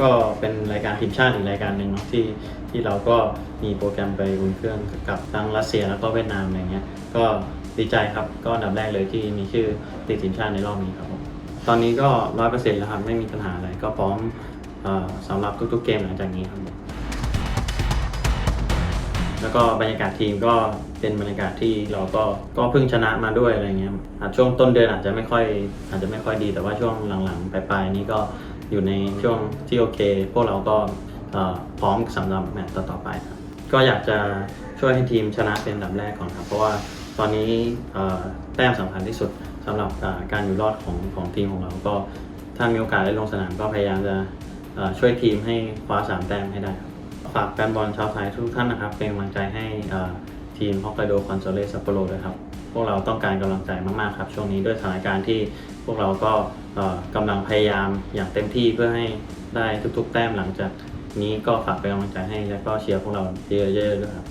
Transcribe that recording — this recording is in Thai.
ก็เป็นรายการทีมชาติอีกรายการหนึ่งเนาะที่ที่เราก็มีโปรแกรมไปอุ่นเครื่องกับทั้งรัสเซียแล้วก็เวียดนามอะไรเงี้ยก็ดีใจครับก็อันดับแรกเลยที่มีชื่อติดทีมชาติในรอบนี้ครับผมตอนนี้ก็ร้อยเปอร์เซ็นต์แล้วครับไม่มีปัญหาอะไรก็พร้อมสำหรับทุกๆเกมหลังจากนี้ครับแล้วก็บรรยากาศทีมก็เป็นบรรยากาศที่เราก็ก็เพิ่งชนะมาด้วยอะไรเงี้ยช่วงต้นเดือนอาจจะไม่ค่อยอาจจะไม่ค่อยดีแต่ว่าช่วงหลังๆปลายๆนี้ก็ อยู่ในช่วงที่โอเค พวกเราก็พร้อมสำหรับแมตต์ต่อไปครับก็อยากจะช่วยให้ทีมชนะเป็นอันดับแรกก่อนครับ เพราะว่าตอนนี้แต้มสำคัญที่สุดสำหรับการอยู่รอดของของทีมของเรา ก็ถ้ามีโอกาสได้ลงสนามก็พยายามจะช่วยทีมให้คว้าสามแต้มให้ได้ครับฝากแฟนบอลชาวไทยทุกท่านนะครับ เป็นกำลังใจให้ทีมฮอกไกโดคอนโซเลซัปโปโรด้วยครับ พวกเราต้องการกำลังใจมาก ๆ ครับ ช่วงนี้ด้วยสถานการณ์ที่ พวกเราก็กำลังพยายามอย่างเต็มที่เพื่อให้ได้ทุกๆ แต้มหลังจากนี้ก็ฝากเป็นกำลังใจให้แล้วก็เชียร์พวกเราเยอะๆด้วยครับ